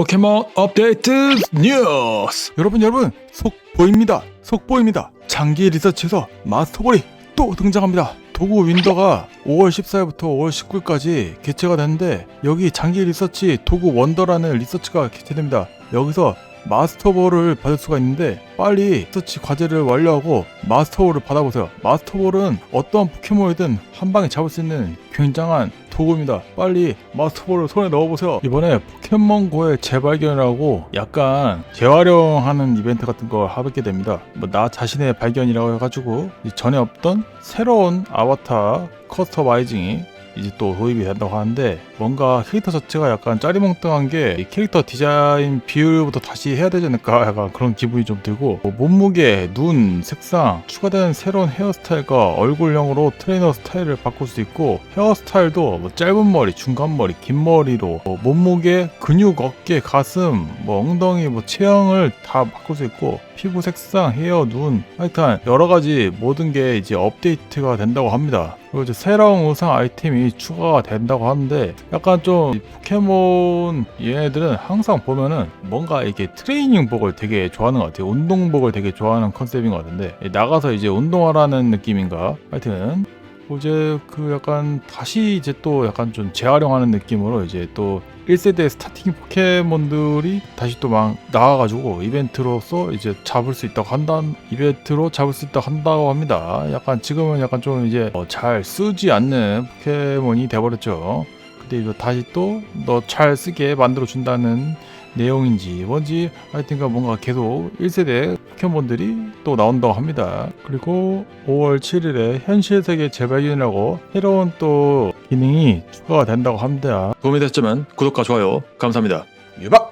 포켓몬 업데이트 뉴스. 여러분 여러분 속보입니다. 속보입니다. 장기 리서치에서 마스터볼이 또 등장합니다. 도구 윈더가 5월 14일부터 5월 19일까지 개최가 됐는데 여기 장기 리서치 도구 원더라는 리서치가 개최됩니다. 여기서 마스터볼을 받을 수가 있는데 빨리 리서치 과제를 완료하고 마스터볼을 받아보세요. 마스터볼은 어떠한 포켓몬이든 한 방에 잡을 수 있는 굉장한 도구입니다. 빨리 마스터볼을 손에 넣어보세요. 이번에 포켓몬고의 재발견이라고 약간 재활용하는 이벤트 같은 걸 하게 됩니다. 뭐 나 자신의 발견이라고 해가지고 이 전에 없던 새로운 아바타 커스터마이징이 이제 또 도입이 된다고 하는데 뭔가 캐릭터 자체가 약간 짜리몽땅한 게이 캐릭터 디자인 비율부터 다시 해야 되지 않을까 약간 그런 기분이 좀 들고 뭐 몸무게, 눈, 색상 추가된 새로운 헤어스타일과 얼굴형으로 트레이너 스타일을 바꿀 수 있고 헤어스타일도 뭐 짧은 머리, 중간 머리, 긴 머리로 뭐 몸무게, 근육, 어깨, 가슴, 뭐 엉덩이, 뭐 체형을 다 바꿀 수 있고 피부 색상, 헤어, 눈 하여튼 여러 가지 모든 게 이제 업데이트가 된다고 합니다. 그리고 이제 새로운 의상 아이템이 추가가 된다고 하는데 약간 좀이 포켓몬 얘네들은 항상 보면은 뭔가 이렇게 트레이닝복을 되게 좋아하는 것 같아요. 운동복을 되게 좋아하는 컨셉인 것 같은데 나가서 이제 운동하라는 느낌인가 하여튼 뭐 이제 그 약간 다시 이제 또 약간 좀 재활용하는 느낌으로 이제 또 1세대 스타팅 포켓몬들이 다시 또 막 나와가지고 이벤트로서 이제 잡을 수 있다고 한다 이벤트로 잡을 수 있다고 한다고 합니다. 약간 지금은 약간 좀 이제 어, 잘 쓰지 않는 포켓몬이 돼버렸죠. 근데 이거 다시 또 너 잘 쓰게 만들어 준다는 내용인지 뭔지 하여튼간 뭔가 계속 1세대 포켓몬들이 또 나온다고 합니다. 그리고 5월 7일에 현실 세계 재발견이라고 새로운 또 기능이 추가가 된다고 합니다. 도움이 됐다면 구독과 좋아요 감사합니다 유박!